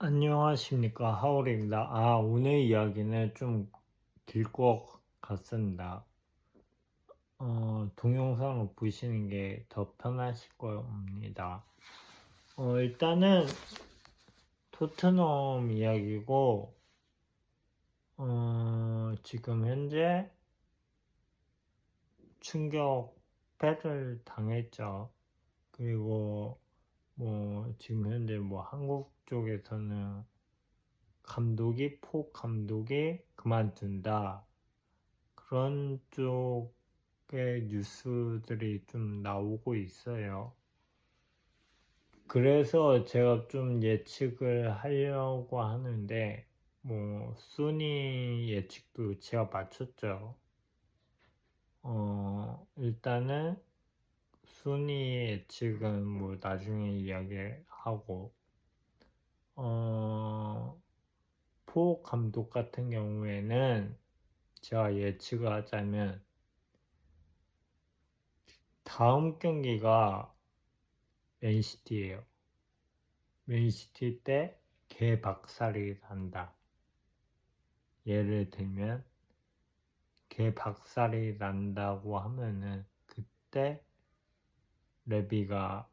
안녕하십니까 하울입니다. 아 오늘 이야기는 좀 길 것 같습니다. 어, 동영상을 보시는 게 더 편하실 겁니다. 어, 일단은 토트넘 이야기고 어, 지금 현재 충격 패를 당했죠. 그리고 뭐 지금 현재 뭐 한국 쪽에서는 감독이 포 감독이 그만둔다 그런 쪽의 뉴스들이 좀 나오고 있어요. 그래서 제가 좀 예측을 하려고 하는데 뭐 순위 예측도 제가 맞췄죠. 어 일단은 순위 예측은 뭐 나중에 이야기하고 어, 포 감독 같은 경우에는 제가 예측을 하자면 다음 경기가 맨시티예요. 맨시티 때 개박살이 난다. 예를 들면 개박살이 난다고 하면은 그때 레비가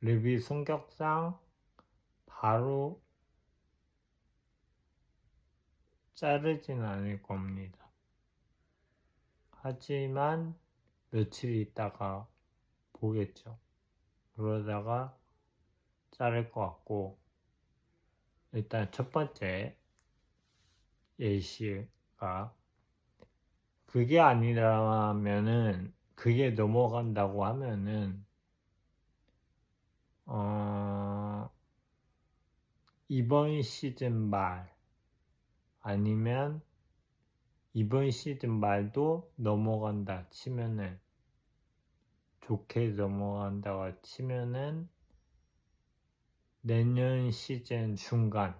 레비 성격상 바로 자르진 않을 겁니다. 하지만 며칠 있다가 보겠죠. 그러다가 자를 것 같고 일단 첫 번째 예시가 그게 아니라면은 그게 넘어간다고 하면은 어, 이번 시즌 말 아니면 이번 시즌 말도 넘어간다 치면은 좋게 넘어간다고 치면은 내년 시즌 중간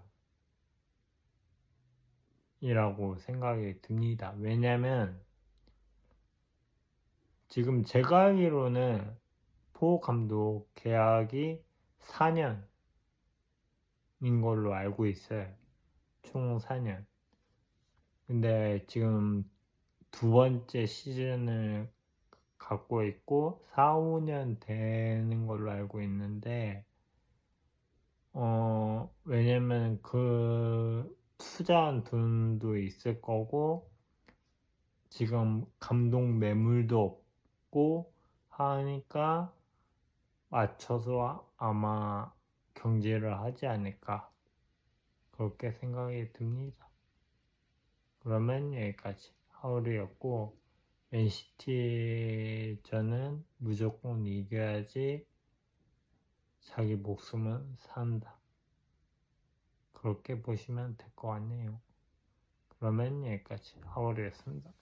이라고 생각이 듭니다. 왜냐면 지금 제가 알기로는 포 감독 계약이 4년인 걸로 알고 있어요. 총 4년. 근데 지금 두 번째 시즌을 갖고 있고 4, 5년 되는 걸로 알고 있는데 어 왜냐면 그 투자한 돈도 있을 거고 지금 감독 매물도 없고 하니까 맞춰서 아마 경제를 하지 않을까 그렇게 생각이 듭니다. 그러면 여기까지 하울이었고 NCT 저는 무조건 이겨야지 자기 목숨은 산다. 그렇게 보시면 될 것 같네요. 그러면 여기까지 하울이었습니다.